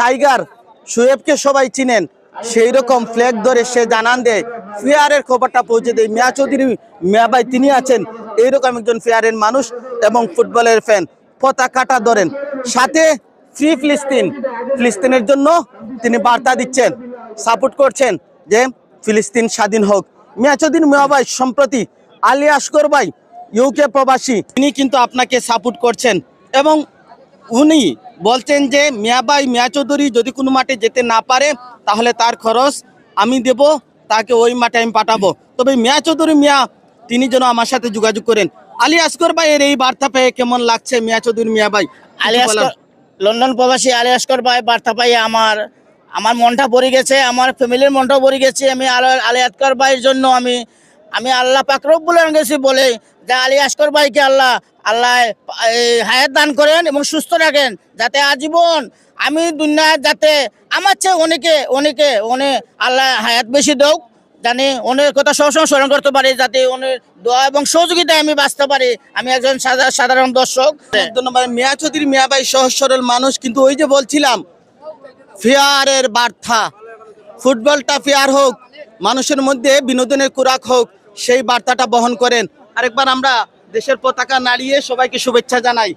Tiger শোয়েবকে সবাই চিনেন। সেই রকম ফ্ল্যাগ ধরে সে জানান দেয় ফেয়ারের খবরটা পৌঁছে দেয় মিয়া চৌধুরী, মিয়া ভাই তিনি আছেন। এইরকম একজন ফেয়ারের মানুষ এবং ফুটবলের ফ্যান পতাকাটা ধরেন। সাথে ফ্রি ফিলিস্তিন। ফিলিস্তিনের জন্য তিনি বার্তা দিচ্ছেন সাপোর্ট করছেন যে ফিলিস্তিন স্বাধীন হোক। মিয়া চৌধুরী, মিয়া ভাই, সম্প্রতি আলী আসকর ভাই ইউকে প্রবাসী, তিনি কিন্তু আপনাকে সাপোর্ট করছেন। এবং উনি বলছেন যে মিয়া মিয়াবাই মিয়া চৌধুরী যদি কোনো মাঠে যেতে না পারে তাহলে তার খরচ আমি দেব তাকে ওই মাঠে আমি পাঠাবো। তবে মিয়া চৌধুরী মিয়া তিনি যেন আমার সাথে যোগাযোগ করেন। আলী আসকর ভাইয়ের এই বার্তা পেয়ে কেমন লাগছে মিয়া চৌধুরী মিয়া ভাই? আলী আসকর লন্ডন প্রবাসী আলী আসকর ভাই বার্তা পাই আমার আমার মনটা ভরে গেছে আমার ফ্যামিলির মনটা ভরে গেছে। আমি আলী আসকর ভাইয়ের জন্য আমি আমি আল্লাহ পাকরব বলে গেছি বলে, যে আলী আসকর ভাইকে আল্লাহ আল্লাহ হায়াত দান করেন এবং সুস্থ রাখেন, যাতে আজীবন আমি দুনিয়ায় যাতে, আমার চেয়ে অনেকে অনেকে অনেক আল্লাহ হায়াত বেশি দেও জানি অনেক কথা সবসময় স্মরণ করতে পারি, যাতে অনেক দোয়া এবং সহযোগিতায় আমি বাঁচতে পারি। আমি একজন সাধা- সাধারণ দর্শক। ধন্যবাদ মিয়া চৌধুরী, মিয়া ভাই সহজ সরল মানুষ, কিন্তু ওই যে বলছিলাম, ফেয়ারের বার্তা, ফুটবলটা ফেয়ার হোক, মানুষের মধ্যে বিনোদনের কুরাক হোক সেই বার্তাটা বহন করেন। আরেকবার আমরা দেশের পতাকা নাড়িয়ে সবাইকে শুভেচ্ছা জানাই।